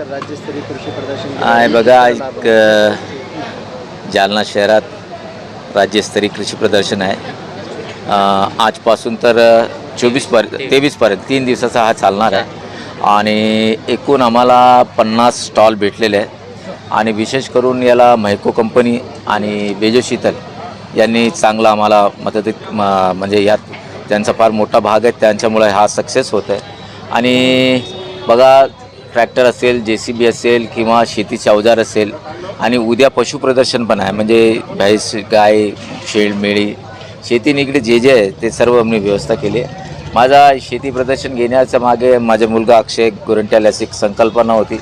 Sir राज्यस्तरीय कृषी प्रदर्शन आहे बघा एक जालना शहरात राज्यस्तरीय कृषी प्रदर्शन आहे. आजपासून तर चोवीसपर्यंत तेवीसपर्यंत तीन दिवसाचा हा चालणार आहे. आणि एकूण आम्हाला पन्नास स्टॉल भेटलेले आहेत. आणि विशेष करून याला म्हैको कंपनी आणि बेजो शीतल यांनी चांगला आम्हाला मदत म्हणजे यात त्यांचा फार मोठा भाग आहे. त्यांच्यामुळे हा सक्सेस होत आहे आणि बघा ट्रॅक्टर असेल जे सी बी असेल किंवा शेतीचे अवजार असेल आणि उद्या पशुप्रदर्शन पण आहे म्हणजे भैस गाय शेळ मेळी शेती निगडीत जे जे आहे ते सर्व मी व्यवस्था केली. आहे माझा शेती प्रदर्शन घेण्याच्या मागे माझा मुलगा अक्षय गोरंट्याला एक संकल्पना होती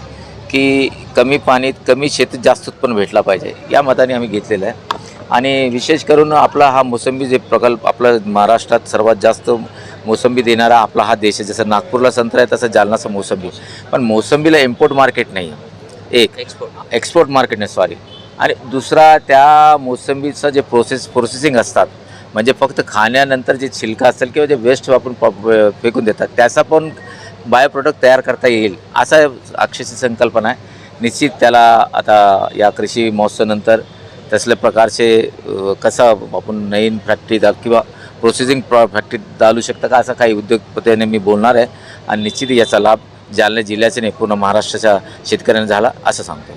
की कमी पाणीत कमी शेतीत जास्त उत्पन्न भेटला पाहिजे या मताने आम्ही घेतलेलं आहे. आणि विशेष करून आपला हा मोसंबी जे प्रकल्प आपला महाराष्ट्रात सर्वात जास्त मोसंबी देणारा आपला हा देश आहे. जसं नागपूरला संत्रा आहे तसं जालनाचं मोसंबी. पण मोसंबीला इम्पोर्ट मार्केट नाही. एक. एक्सपोर्ट एक्सपोर्ट मार्केट नाही सॉरी आणि दुसरा त्या मोसंबीचं जे प्रोसेस प्रोसेसिंग असतात म्हणजे फक्त खाण्यानंतर जे छिलका असेल किंवा जे वेस्ट आपण प- फेकून देतात त्याचा पण बायो प्रोडक्ट तयार करता येईल असा अक्षरची संकल्पना आहे. निश्चित त्याला आता या कृषी महोत्सवानंतर तसल्या प्रकारचे कसा आपण नवीन फॅक्टरी किंवा प्रोसेसिंग प्रॉ फॅक्टरी चालू शकतं का? असं काही उद्योगपतीने मी बोलणार आहे. आणि निश्चित याचा लाभ जालना जिल्ह्याचे नाही पूर्ण महाराष्ट्राच्या शेतकऱ्यांना झाला असं सांगतो.